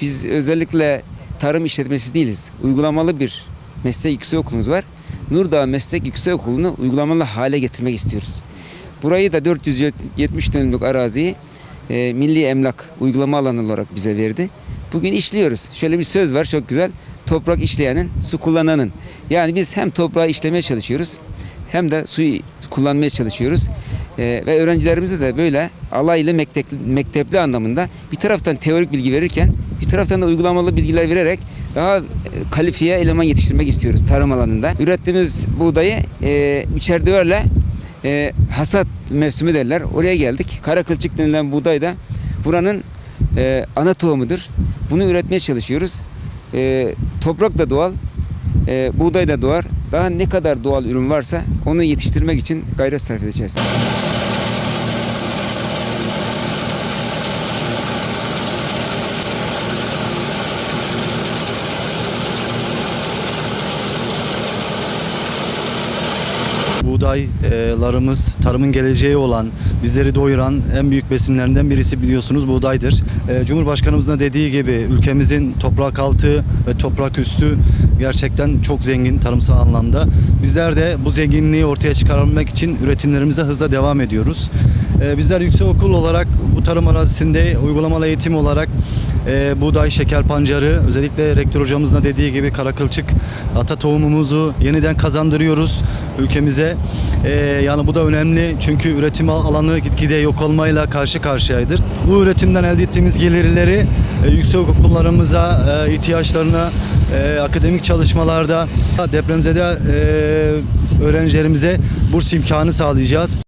Biz özellikle tarım işletmesi değiliz. Uygulamalı bir meslek yüksek okulumuz var. Nurdağ Meslek Yüksek Okulu'nu uygulamalı hale getirmek istiyoruz. Burayı da 470 dönümlük araziyi e, milli emlak uygulama alanı olarak bize verdi. Bugün işliyoruz. Şöyle bir söz var çok güzel. Toprak işleyenin, su kullananın. Yani biz hem toprağı işlemeye çalışıyoruz hem de suyu kullanmaya çalışıyoruz. Ee, ve öğrencilerimize de böyle alaylı mektepli, mektepli anlamında bir taraftan teorik bilgi verirken bir taraftan da uygulamalı bilgiler vererek daha e, kalifiye eleman yetiştirmek istiyoruz tarım alanında. Ürettiğimiz buğdayı e, biçerdöverle e, hasat mevsimi derler. Oraya geldik. Kara kılçık denilen buğday da buranın e, ana tohumudur. Bunu üretmeye çalışıyoruz. E, toprak da doğal, e, buğday da doğar. Daha ne kadar doğal ürün varsa onu yetiştirmek için gayret sarf edeceğiz. Buğdaylarımız tarımın geleceği olan, bizleri doyuran en büyük besinlerinden birisi biliyorsunuz buğdaydır. Ee, Cumhurbaşkanımızın da dediği gibi ülkemizin toprak altı ve toprak üstü gerçekten çok zengin tarımsal anlamda. Bizler de bu zenginliği ortaya çıkarmak için üretimlerimize hızla devam ediyoruz. Ee, Bizler yüksek okul olarak bu tarım arazisinde uygulamalı eğitim olarak e, buğday, şeker pancarı, özellikle rektör hocamızın dediği gibi karakılçık ata tohumumuzu yeniden kazandırıyoruz ülkemize. E, yani bu da önemli çünkü üretim al- alanı gitgide yok olmayla karşı karşıyaydır. Bu üretimden elde ettiğimiz gelirleri e, yüksek okullarımıza, e, ihtiyaçlarına, e, akademik çalışmalarda depremzede e, öğrencilerimize burs imkanı sağlayacağız.